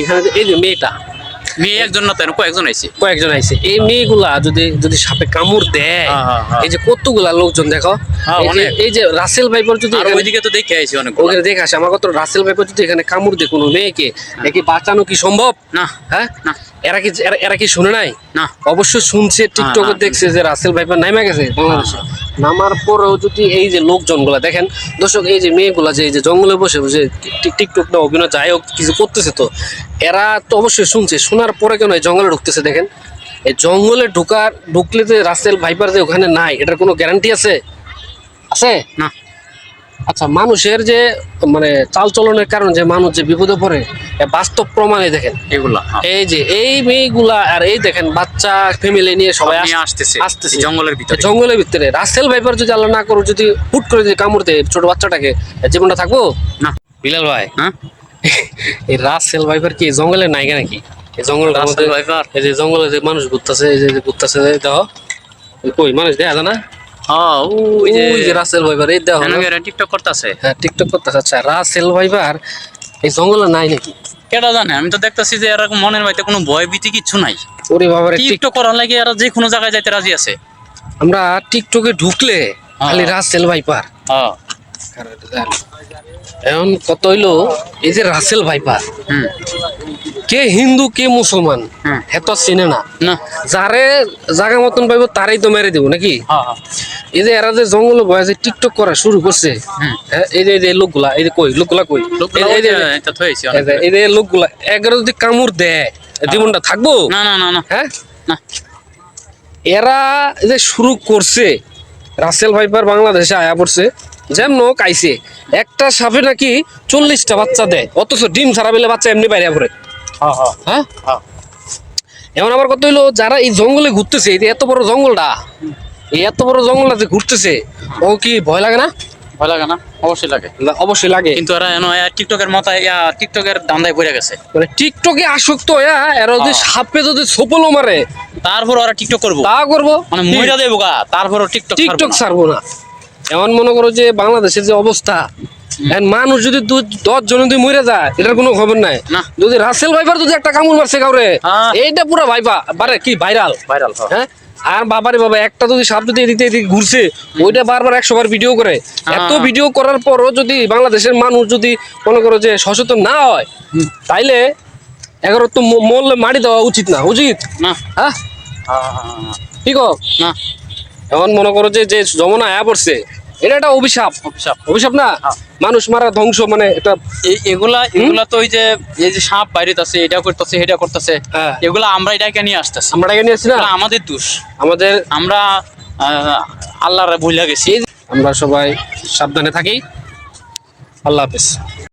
এখানে এই যে মেয়েটা। মেয়ে একজন না তেন কয়েকজন আইছে। কয়েকজন আইছে। এই মেয়েগুলা যদি যদি সাপে কামড় দেয় হ্যাঁ, হ্যাঁ, হ্যাঁ। এই যে কতগুলা লোকজন দেখো। এই যে- রাসেল ভাইপার যদি ওইদিকে তো দেখে আইছি অনেক ওখানে দেখে আসে। আমার কত রাসেল ভাইপার যদি এখানে কামড় দেয় কোনো মেয়েকে একে বাঁচানো কি সম্ভব? না। হ্যাঁ? না। এরা কি এরা- কি শুনে নাই? না। অবশ্যই শুনছে টিকটকে দেখছে যে রাসেল ভাইপার নামে গেছে বাংলাদেশে। নামার পরেও যদি এই যে লোকজনগুলা, দেখেন, দর্শক, এই যে মেয়েগুলা যে, এই যে জঙ্গলে বসে বসে টিক- টিকটক না অভিনয়, যাই হোক, কিছু করতেছে তো, এরা তো অবশ্যই শুনছে। শোনার পরে কেন এই জঙ্গলে ঢুকতেছে, দেখেন? এই জঙ্গলে ঢুকার, ঢুকলে যে রাসেল ভাইপার যে ওখানে নাই, এটার কোনো গ্যারান্টি আছে? আছে? না। আচ্ছা মানুষের যে মানে চালচলনের কারণে যে মানুষ যে বিপদে পড়ে বাস্তব প্রমাণে দেখেন। এগুলা হ্যাঁ। এই যে এই মেয়েগুলা আর এই দেখেন বাচ্চা ফ্যামিলি নিয়ে সবাই আসতেছে আসতেছে। জঙ্গলের ভিতরে। জঙ্গলের ভিতরে। রাসেল ভাইপার যদি আল্লাহ না করো যদি হুট করে যদি কামড় দেয় ছোট বাচ্চাটাকে জীবনটা থাকব? না। বিলাল ভাই। হ্যাঁ? এই রাসেল ভাইপার কি জঙ্গলের নায়িকা নাকি? এই জঙ্গল রাসেল ভাইপার? এই যে জঙ্গলে যে মানুষ ঘুরতেছে এই যে ঘুরতেছে দেখো। কই মানুষ দেখা যায় না? হ্যাঁ ওই যে রাসেল ভাইপার এই দেখো? টিকটক করতেছে? হ্যাঁ টিকটক করতেছে। আচ্ছা রাসেল ভাইপার এই জঙ্গলে নাই নাকি? কেটা জানে আমি তো দেখতেছি যে মনের কোনো ভয় ভীতি কিচ্ছু নাই। ওরে টিকটক করার লাগে এরা যে কোনো জায়গায় যাইতে রাজি আছে। আমরা টিকটকে ঢুকলে খালি রাসেল ভাইপার। হ্যাঁ। এখন কত হইল? এই যে রাসেল ভাইপার। কে হিন্দু কে মুসলমান। হেত চিনে না। না। যারে জায়গা মতন পাইব তারাই তো মেরে দিব নাকি? হ্যাঁ হ্যাঁ। এই যে এরা যে জঙ্গলে বয়ে যে টিকটক করা শুরু করছে হ্যাঁ, এই যে এই যে লোকগুলা এই যে কই লোকগুলা কই? লোকগুলা এই যে- এই যে- লোকগুলা এগারো যদি কামড় দেয় জীবনটা থাকব? না না না না। হ্যাঁ? না। এরা যে শুরু করছে রাসেল ভাইপার বাংলাদেশে আয়া পড়ছে যেমন কাইছে। একটা সাপে নাকি চল্লিশটা বাচ্চা দেয় অথচ ডিম ছাড়া পেলে বাচ্চা এমনি বাইরে পড়ে। হ্যাঁ হ্যাঁ। হ্যাঁ? এমন আবার কত হইল যারা এই জঙ্গলে ঘুরতেছে এই যে এত বড় জঙ্গলটা এত বড় জঙ্গল যে ঘুরতেছে ও কি ভয় লাগে না? ভয় লাগে না অবশ্যই লাগে। অবশ্যই লাগে। কিন্তু এরা এনো এরা টিকটকের মতো ইয়া টিকটকের ধান্দায় পড়ে গেছে। মানে টিকটকে আসক্ত হইয়া এরা যদি হ্যাঁ। সাপে যদি সোপলো মারে তারপর ওরা টিকটক করব। তা করব? মানে মইরা দেবো গা তারপর টিকটক টিকটক ছাড়বো না। এমন মনে করো যে বাংলাদেশের যে অবস্থা মানুষ যদি দশ জন যদি মরে যায় এটার কোনো খবর নাই। না। যদি রাসেল ভাইপার যদি একটা কামড় মারছে কাউরে হ্যাঁ। এইটা পুরো ভাইপা বারে কি ভাইরাল? ভাইরাল হ্যাঁ? আর বাবারে বাবা একটা যদি সাপ যদি এদিকে এদিকে ঘুরছে ওইটা বারবার একশো বার ভিডিও করে। এত হ্যাঁ। ভিডিও করার পরও যদি বাংলাদেশের মানুষ যদি মনে করো যে সচেতন না হয় তাইলে এগারো তো মরলে মারি দেওয়া উচিত না উচিত? না। হ্যাঁ? ঠিক না। এখন মনে করো যে যে যমুনা আয়া পড়ছে এটা একটা অভিশাপ। অভিশাপ। অভিশাপ না? হ্যাঁ। মানুষ মারা ধ্বংস মানে এটা এগুলা এগুলা তো ওই যে এই যে সাপ বাইরে আছে এটা করতেছে এটা করতেছে হ্যাঁ। এগুলা আমরা এটাকে নিয়ে আসতেছি। আমরা এটাকে নিয়ে আসছি না? আমাদের দোষ। আমাদের আমরা আহ, আল্লাহরে ভুলে গেছি। আমরা সবাই সাবধানে থাকি। আল্লাহ হাফেজ।